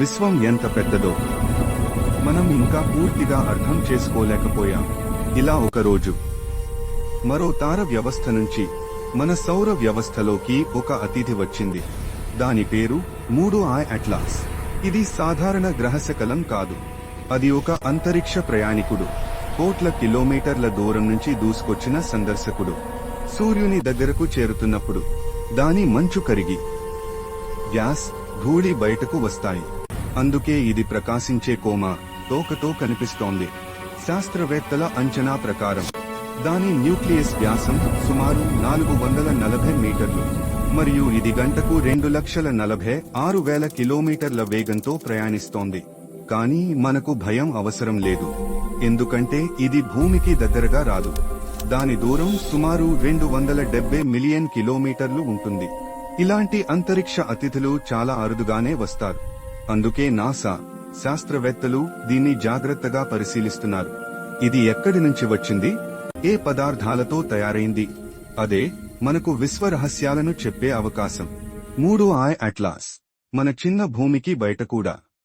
విశ్వం ఎంత పెద్దదో. మనం ఇంకా పూర్తిగా అర్థం చేసుకోలేకపోయాం. ఇలా ఒక రోజు మరో తార వ్యవస్థ నుంచి మన సౌర వ్యవస్థలోకి ఒక అతిథి వచ్చింది. దాని పేరు మూడు ఐ అట్లాస్. ఇది సాధారణ గ్రహశకలం కాదు. అది ఒక అంతరిక్ష ప్రయాణికుడు. కోట్ల కిలోమీటర్ల దూరం నుంచి దూసుకొచ్చిన సందర్శకుడు. సూర్యుని దగ్గరకు చేరుతున్నప్పుడు దాని మంచు కరిగి గ్యాస్ ధూళి బయటకు వస్తాయి. అందుకే ఇది ప్రకాశించే కోమ తోకతో కనిపిస్తోంది. శాస్త్రవేత్తల అంచనా ప్రకారం దాని న్యూక్లియస్ వ్యాసం సుమారు నాలుగు వందల నలభై మీటర్లు మరియు ఇది గంటకు రెండు లక్షల నలభై ఆరు వేల కిలోమీటర్ల వేగంతో ప్రయాణిస్తోంది. కానీ మనకు భయం అవసరం లేదు. ఎందుకంటే ఇది భూమికి దగ్గరగా రాదు. దాని దూరం సుమారు రెండు వందల డెబ్బై మిలియన్ కిలోమీటర్లు ఉంటుంది. ఇలాంటి అంతరిక్ష అతిథులు చాలా అరుదుగానే వస్తారు. అందుకే నాసా శాస్త్రవేత్తలు దీన్ని జాగ్రత్తగా పరిశీలిస్తున్నారు. ఇది ఎక్కడి నుంచి వచ్చింది? ఏ పదార్థాలతో తయారైంది? అదే మనకు విశ్వ రహస్యాలను చెప్పే అవకాశం. మూడు ఐ అట్లాస్. మన చిన్న భూమికి బయట కూడా.